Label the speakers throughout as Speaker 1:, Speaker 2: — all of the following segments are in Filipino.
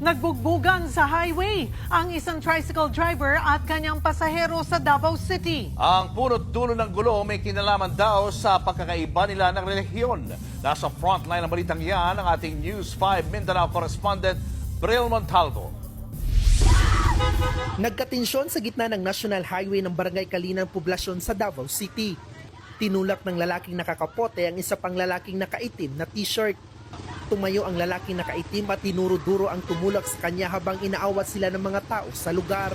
Speaker 1: Nagbugbugan sa highway ang isang tricycle driver at kanyang pasahero sa Davao City.
Speaker 2: Ang punot dulo ng gulo may kinalaman daw sa pagkakaiba nila ng relihiyon. Nasa frontline ng balitang yan ang ating News 5 Mindanao correspondent Bril Montalvo.
Speaker 3: Nagkatensyon sa gitna ng National Highway ng Barangay Kalinan, poblasyon sa Davao City. Tinulak ng lalaking nakakapote ang isa pang lalaking nakaitim na t-shirt. Tumayo ang lalaking nakaitim at tinuro-duro ang tumulak sa kanya habang inaawat sila ng mga tao sa lugar.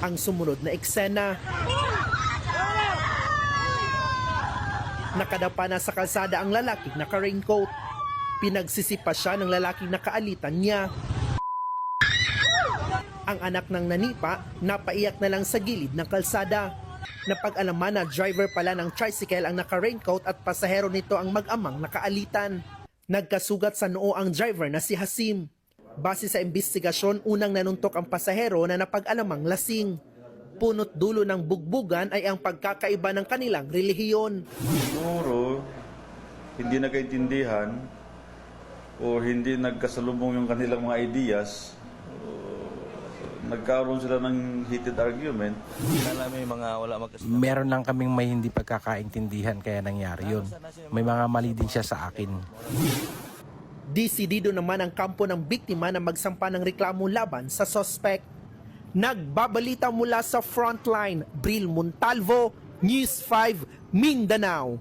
Speaker 3: Ang sumunod na eksena. Nakadapa na sa kalsada ang lalaking naka-raincoat. Pinagsisipa siya ng lalaking nakaalitan niya. Ang anak ng nanipa, napaiyak na lang sa gilid ng kalsada. Napag-alaman na driver pala ng tricycle ang naka-raincoat at pasahero nito ang mag-amang nakaalitan. Nagkasugat sa noo ang driver na si Hasim. Base sa investigasyon, unang nanuntok ang pasahero na napag-alamang lasing. Punot dulo ng bugbugan ay ang pagkakaiba ng kanilang relihiyon.
Speaker 4: Siguro, hindi nagkaintindihan o hindi nagkasalubong yung kanilang mga ideas. Nagkaroon sila ng heated argument.
Speaker 5: meron lang kaming may hindi pagkakaintindihan kaya nangyari yun. May mga mali din siya sa akin.
Speaker 3: Desidido naman ang kampo ng biktima na magsampa ng reklamo laban sa sospek. Nagbabalita mula sa frontline, Bril Montalvo, News 5, Mindanao.